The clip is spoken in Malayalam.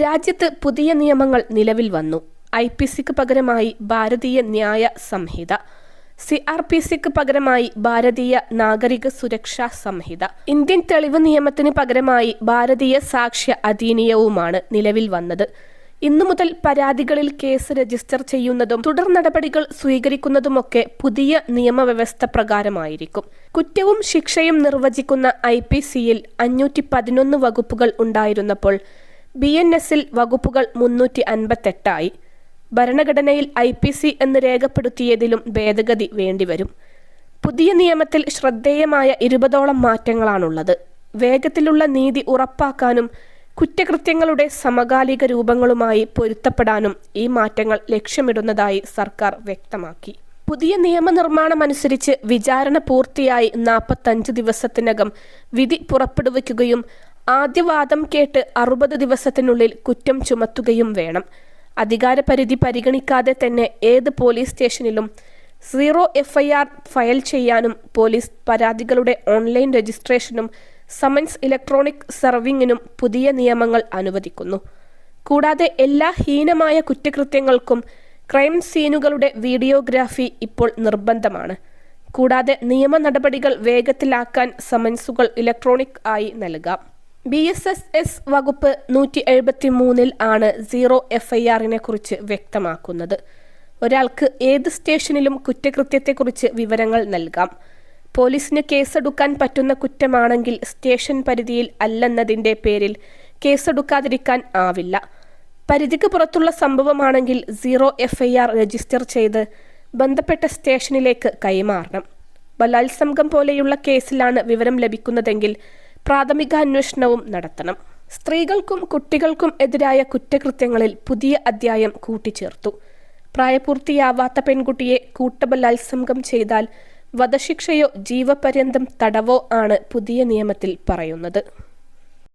രാജ്യത്ത് പുതിയ നിയമങ്ങൾ നിലവിൽ വന്നു. ഐ പി സിക്ക് പകരമായി ഭാരതീയ ന്യായ സംഹിത. സി ആർ പി സിക്ക് പകരമായി ഭാരതീയ നാഗരിക സുരക്ഷാ സംഹിത. ഇന്ത്യൻ തെളിവ് നിയമത്തിന് പകരമായി ഭാരതീയ സാക്ഷ്യ അധീനീയവുമാണ് നിലവിൽ വന്നത്. ഇന്നു മുതൽ പരാതികളിൽ കേസ് രജിസ്റ്റർ ചെയ്യുന്നതും തുടർ നടപടികൾ സ്വീകരിക്കുന്നതുമൊക്കെ പുതിയ നിയമവ്യവസ്ഥ പ്രകാരമായിരിക്കും. കുറ്റവും ശിക്ഷയും നിർവചിക്കുന്ന ഐ പി സിയിൽ അഞ്ഞൂറ്റി പതിനൊന്ന് വകുപ്പുകൾ ഉണ്ടായിരുന്നപ്പോൾ ബി എൻ എസിൽ വകുപ്പുകൾ മുന്നൂറ്റി അൻപത്തെട്ടായി ഭരണഘടനയിൽ ഐ പി സി എന്ന് രേഖപ്പെടുത്തിയതിലും ഭേദഗതി വേണ്ടിവരും. പുതിയ നിയമത്തിൽ ശ്രദ്ധേയമായ ഇരുപതോളം മാറ്റങ്ങളാണുള്ളത്. വേഗത്തിലുള്ള നീതി ഉറപ്പാക്കാനും കുറ്റകൃത്യങ്ങളുടെ സമകാലിക രൂപങ്ങളുമായി പൊരുത്തപ്പെടാനും ഈ മാറ്റങ്ങൾ ലക്ഷ്യമിടുന്നതായി സർക്കാർ വ്യക്തമാക്കി. പുതിയ നിയമനിർമ്മാണം അനുസരിച്ച് വിചാരണ പൂർത്തിയായി നാൽപ്പത്തഞ്ച് ദിവസത്തിനകം വിധി പുറപ്പെടുവിക്കുകയും ആദ്യവാദം കേട്ട് അറുപത് ദിവസത്തിനുള്ളിൽ കുറ്റം ചുമത്തുകയും വേണം. അധികാരപരിധി പരിഗണിക്കാതെ തന്നെ ഏത് പോലീസ് സ്റ്റേഷനിലും സീറോ എഫ്ഐആർ ഫയൽ ചെയ്യാനും പോലീസ് പരാതികളുടെ ഓൺലൈൻ രജിസ്ട്രേഷനും സമൻസ് ഇലക്ട്രോണിക് സർവിങ്ങിനും പുതിയ നിയമങ്ങൾ അനുവദിക്കുന്നു. കൂടാതെ എല്ലാ ഹീനമായ കുറ്റകൃത്യങ്ങൾക്കും ക്രൈം സീനുകളുടെ വീഡിയോഗ്രാഫി ഇപ്പോൾ നിർബന്ധമാണ്. കൂടാതെ നിയമ നടപടികൾ വേഗത്തിലാക്കാൻ സമൻസുകൾ ഇലക്ട്രോണിക് ആയി നൽകാം. ബി എസ് എസ് എസ് വകുപ്പ് നൂറ്റി എഴുപത്തി മൂന്നിൽ ആണ് സീറോ എഫ് ഐ ആറിനെ കുറിച്ച് വ്യക്തമാക്കുന്നത്. ഒരാൾക്ക് ഏത് സ്റ്റേഷനിലും കുറ്റകൃത്യത്തെക്കുറിച്ച് വിവരങ്ങൾ നൽകാം. പോലീസിന് കേസെടുക്കാൻ പറ്റുന്ന കുറ്റമാണെങ്കിൽ സ്റ്റേഷൻ പരിധിയിൽ അല്ലെന്നതിന്റെ പേരിൽ കേസെടുക്കാതിരിക്കാൻ ആവില്ല. പരിധിക്ക് പുറത്തുള്ള സംഭവമാണെങ്കിൽ zero F I R register ചെയ്ത് ബന്ധപ്പെട്ട സ്റ്റേഷനിലേക്ക് കൈമാറണം. ബലാത്സംഗം പോലെയുള്ള കേസിലാണ് വിവരം ലഭിക്കുന്നതെങ്കിൽ പ്രാഥമിക അന്വേഷണവും നടത്തണം. സ്ത്രീകൾക്കും കുട്ടികൾക്കും എതിരായ കുറ്റകൃത്യങ്ങളിൽ പുതിയ അധ്യായം കൂട്ടിച്ചേർത്തു. പ്രായപൂർത്തിയാവാത്ത പെൺകുട്ടിയെ കൂട്ടബലാത്സംഗം ചെയ്താൽ വധശിക്ഷയോ ജീവപര്യന്തം തടവോ ആണ് പുതിയ നിയമത്തിൽ പറയുന്നത്.